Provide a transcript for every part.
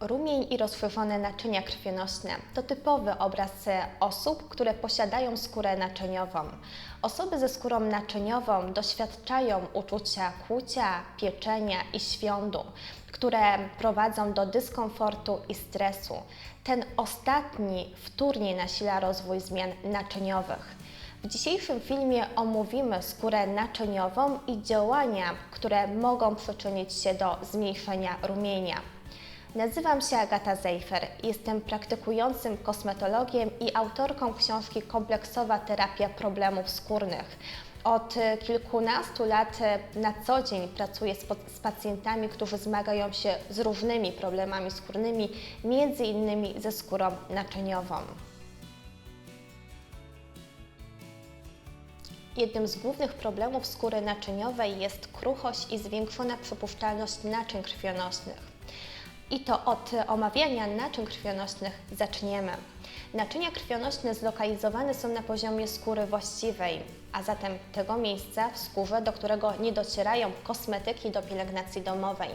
Rumień i rozszerzone naczynia krwionośne to typowy obraz e, osób, które posiadają skórę naczyniową. Osoby ze skórą naczyniową doświadczają uczucia kłucia, pieczenia i świądu, które prowadzą do dyskomfortu i stresu. Ten ostatni wtórnie nasila rozwój zmian naczyniowych. W dzisiejszym filmie omówimy skórę naczyniową i działania, które mogą przyczynić się do zmniejszenia rumienia. Nazywam się Agata Zejfer, jestem praktykującym kosmetologiem i autorką książki Kompleksowa terapia problemów skórnych. Od kilkunastu lat e, na co dzień pracuję z, z pacjentami, którzy zmagają się z różnymi problemami skórnymi, między innymi ze skórą naczyniową. Jednym z głównych problemów skóry naczyniowej jest kruchość i zwiększona przepuszczalność naczyń krwionośnych. I to od omawiania naczyń krwionośnych zaczniemy. Naczynia krwionośne zlokalizowane są na poziomie skóry właściwej, a zatem tego miejsca w skórze, do którego nie docierają kosmetyki do pielęgnacji domowej.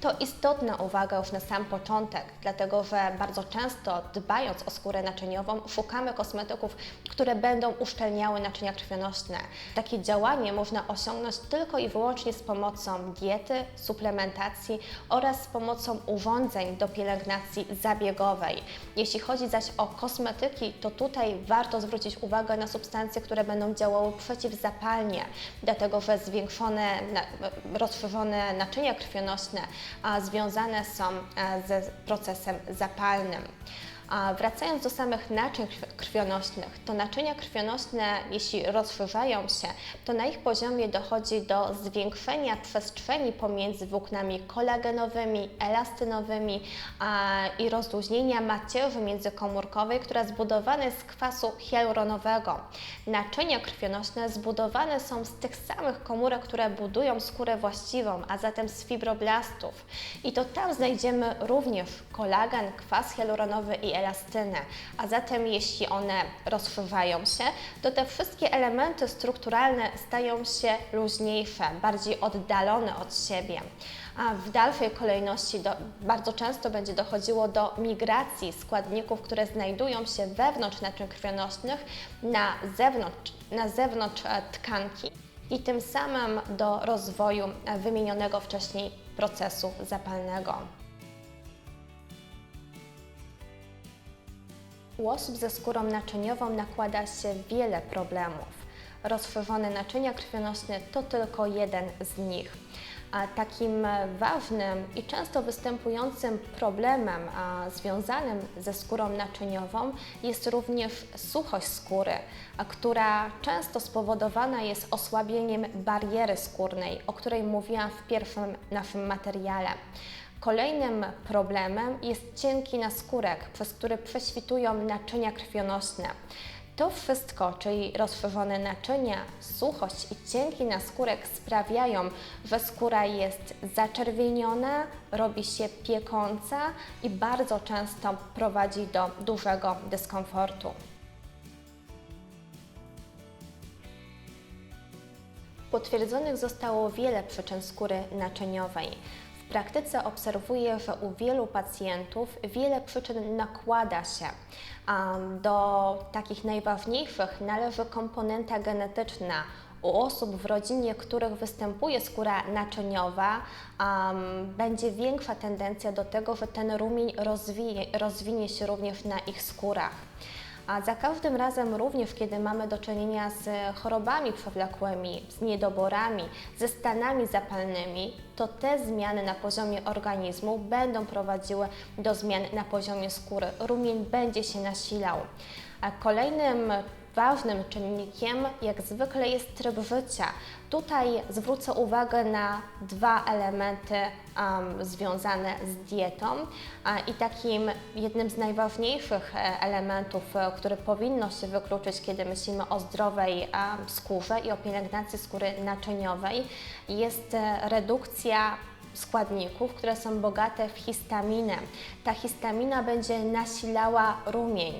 To istotna uwaga już na sam początek, dlatego że bardzo często dbając o skórę naczyniową szukamy kosmetyków, które będą uszczelniały naczynia krwionośne. Takie działanie można osiągnąć tylko i wyłącznie z pomocą diety, suplementacji oraz z pomocą urządzeń do pielęgnacji zabiegowej. Jeśli chodzi zaś o kosmetyki, to tutaj warto zwrócić uwagę na substancje, które będą działały przeciwzapalnie, dlatego że zwiększone, rozszerzone naczynia krwionośne związane są ze procesem zapalnym. A wracając do samych naczyń krwionośnych, to naczynia krwionośne, jeśli rozszerzają się, to na ich poziomie dochodzi do zwiększenia przestrzeni pomiędzy włóknami kolagenowymi, elastynowymi a, i rozluźnienia macierzy międzykomórkowej, która zbudowana jest z kwasu hialuronowego. Naczynia krwionośne zbudowane są z tych samych komórek, które budują skórę właściwą, a zatem z fibroblastów. I to tam znajdziemy również kolagen, kwas hialuronowy i elastynę, a zatem jeśli one rozszerzają się, to te wszystkie elementy strukturalne stają się luźniejsze, bardziej oddalone od siebie. A w dalszej kolejności do, bardzo często będzie dochodziło do migracji składników, które znajdują się wewnątrz naczyń krwionośnych na zewnątrz, na zewnątrz e, tkanki i tym samym do rozwoju e, wymienionego wcześniej procesu zapalnego. U osób ze skórą naczyniową nakłada się wiele problemów. Rozszerzone naczynia krwionośne to tylko jeden z nich. A takim ważnym i często występującym problemem związanym ze skórą naczyniową jest również suchość skóry, która często spowodowana jest osłabieniem bariery skórnej, o której mówiłam w pierwszym naszym materiale. Kolejnym problemem jest cienki naskórek, przez który prześwitują naczynia krwionośne. To wszystko, czyli rozszerzone naczynia, suchość i cienki naskórek sprawiają, że skóra jest zaczerwieniona, robi się piekąca i bardzo często prowadzi do dużego dyskomfortu. Potwierdzonych zostało wiele przyczyn skóry naczyniowej. W praktyce obserwuję, że u wielu pacjentów wiele przyczyn nakłada się. Do takich najważniejszych należy komponenta genetyczna. U osób w rodzinie, których występuje skóra naczyniowa, um, będzie większa tendencja do tego, że ten rumień rozwinie, rozwinie się również na ich skórach. A za każdym razem, również kiedy mamy do czynienia z chorobami przewlekłymi, z niedoborami, ze stanami zapalnymi, to te zmiany na poziomie organizmu będą prowadziły do zmian na poziomie skóry. Rumień będzie się nasilał. A kolejnym ważnym czynnikiem, jak zwykle, jest tryb życia. Tutaj zwrócę uwagę na dwa elementy um, związane z dietą i takim jednym z najważniejszych e, elementów, e, który powinno się wykluczyć, kiedy myślimy o zdrowej skórze i o pielęgnacji skóry naczyniowej, jest e, redukcja składników, które są bogate w histaminę. Ta histamina będzie nasilała rumień.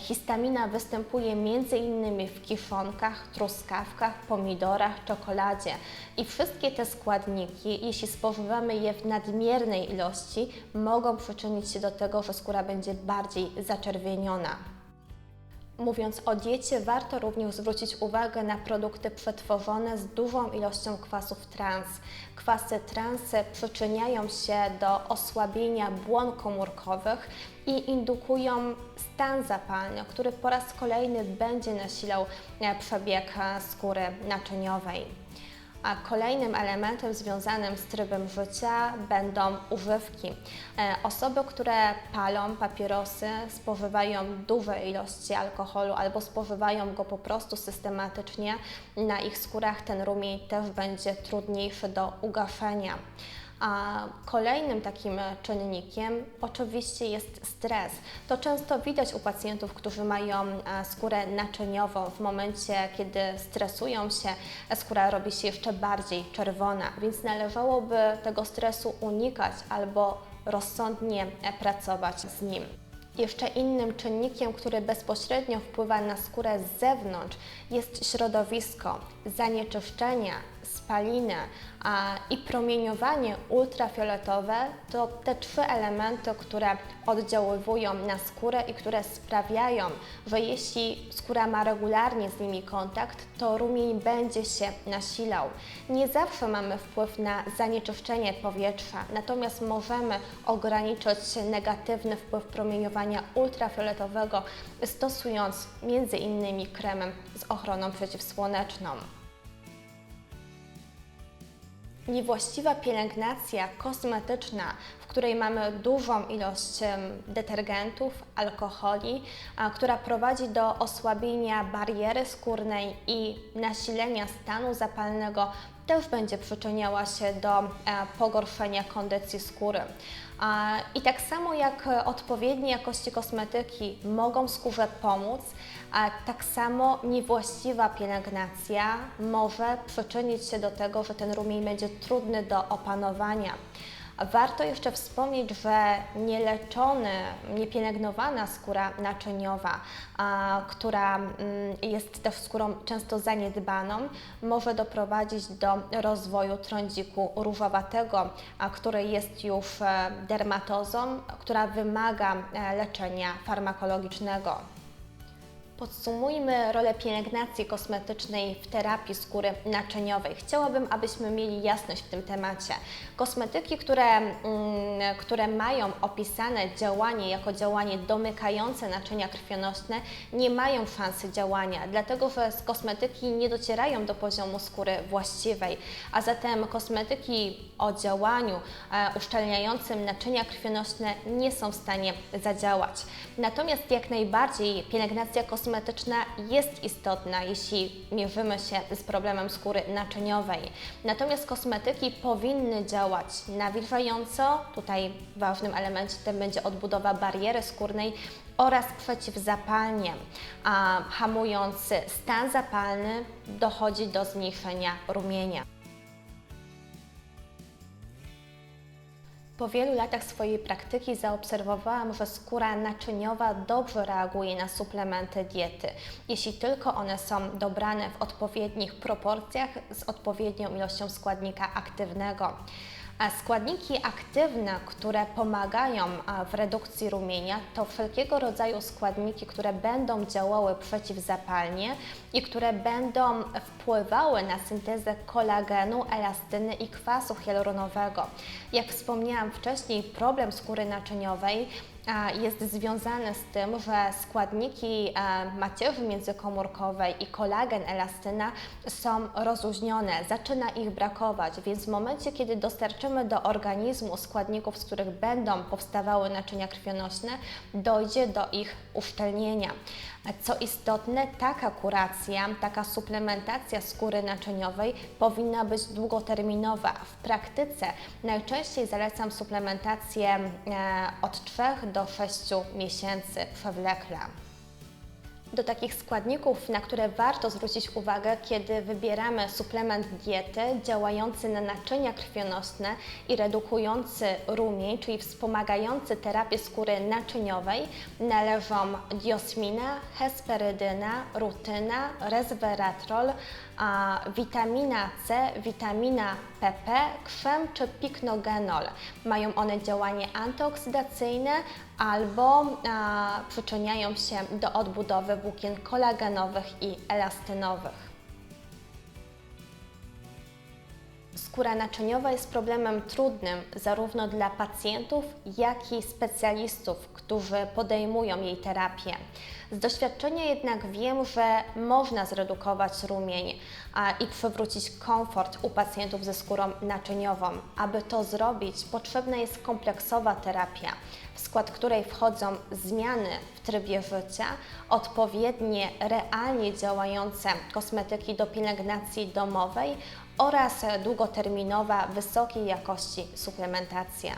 Histamina występuje m.in. w kiszonkach, truskawkach, pomidorach, czekoladzie. I wszystkie te składniki, jeśli spożywamy je w nadmiernej ilości, mogą przyczynić się do tego, że skóra będzie bardziej zaczerwieniona. Mówiąc o diecie, warto również zwrócić uwagę na produkty przetworzone z dużą ilością kwasów trans. Kwasy trans przyczyniają się do osłabienia błon komórkowych i indukują stan zapalny, który po raz kolejny będzie nasilał e, przebieg e, skóry naczyniowej. A kolejnym elementem związanym z trybem życia będą używki. E, osoby, które palą papierosy, spożywają duże ilości alkoholu albo spożywają go po prostu systematycznie, na ich skórach ten rumień też będzie trudniejszy do ugaszenia. A kolejnym takim czynnikiem oczywiście jest stres. To często widać u pacjentów, którzy mają e, skórę naczyniową. W momencie, kiedy stresują się, skóra robi się jeszcze bardziej czerwona, więc należałoby tego stresu unikać albo rozsądnie e, pracować z nim. Jeszcze innym czynnikiem, który bezpośrednio wpływa na skórę z zewnątrz, jest środowisko, zanieczyszczenia, spaliny a, i promieniowanie ultrafioletowe to te trzy elementy, które oddziaływują na skórę i które sprawiają, że jeśli skóra ma regularnie z nimi kontakt, to rumień będzie się nasilał. Nie zawsze mamy wpływ na zanieczyszczenie powietrza, natomiast możemy ograniczyć negatywny wpływ promieniowania ultrafioletowego stosując między innymi kremem z ochroną przeciwsłoneczną. Niewłaściwa pielęgnacja kosmetyczna, której mamy dużą ilość detergentów, alkoholi, która prowadzi do osłabienia bariery skórnej i nasilenia stanu zapalnego, też będzie przyczyniała się do e, pogorszenia kondycji skóry. I tak samo jak odpowiednie jakości kosmetyki mogą skórze pomóc, tak samo niewłaściwa pielęgnacja może przyczynić się do tego, że ten rumień będzie trudny do opanowania. Warto jeszcze wspomnieć, że nieleczony, niepielęgnowana skóra naczyniowa, która mm, jest też skórą często zaniedbaną, może doprowadzić do rozwoju trądziku różowatego, który jest już e, dermatozą, która wymaga e, leczenia farmakologicznego. Podsumujmy rolę pielęgnacji kosmetycznej w terapii skóry naczyniowej. Chciałabym, abyśmy mieli jasność w tym temacie. Kosmetyki, które, mm, które mają opisane działanie jako działanie domykające naczynia krwionośne, nie mają szansy działania, dlatego że kosmetyki nie docierają do poziomu skóry właściwej, a zatem kosmetyki o działaniu e, uszczelniającym naczynia krwionośne nie są w stanie zadziałać. Natomiast jak najbardziej pielęgnacja kosmetyczna kosmetyczna jest istotna, jeśli mierzymy się z problemem skóry naczyniowej. Natomiast kosmetyki powinny działać nawilżająco, tutaj ważnym elementem będzie odbudowa bariery skórnej oraz przeciwzapalnie. A hamując stan zapalny dochodzi do zmniejszenia rumienia. Po wielu latach swojej praktyki zaobserwowałam, że skóra naczyniowa dobrze reaguje na suplementy diety, jeśli tylko one są dobrane w odpowiednich proporcjach z odpowiednią ilością składnika aktywnego. Składniki aktywne, które pomagają w redukcji rumienia, to wszelkiego rodzaju składniki, które będą działały przeciwzapalnie i które będą wpływały na syntezę kolagenu, elastyny i kwasu hialuronowego. Jak wspomniałam wcześniej, problem skóry naczyniowej jest związane z tym, że składniki macierzy międzykomórkowej i kolagen, elastyna są rozluźnione, zaczyna ich brakować, więc w momencie, kiedy dostarczymy do organizmu składników, z których będą powstawały naczynia krwionośne, dojdzie do ich uszczelnienia. Co istotne, taka kuracja, taka suplementacja skóry naczyniowej powinna być długoterminowa. W praktyce najczęściej zalecam suplementację e, od 3 do 6 miesięcy przewlekle. Do takich składników, na które warto zwrócić uwagę, kiedy wybieramy suplement diety działający na naczynia krwionośne i redukujący rumień, czyli wspomagający terapię skóry naczyniowej, należą diosmina, hesperydyna, rutyna, resveratrol, a witamina C, witamina PP, kwem czy piknogenol. Mają one działanie antyoksydacyjne albo przyczyniają się do odbudowy włókien kolagenowych i elastynowych. Skóra naczyniowa jest problemem trudnym zarówno dla pacjentów, jak i specjalistów, którzy podejmują jej terapię. Z doświadczenia jednak wiem, że można zredukować rumień i przywrócić komfort u pacjentów ze skórą naczyniową. Aby to zrobić, potrzebna jest kompleksowa terapia, w skład której wchodzą zmiany w trybie życia, odpowiednie, realnie działające kosmetyki do pielęgnacji domowej oraz długoterminowa, wysokiej jakości suplementacja.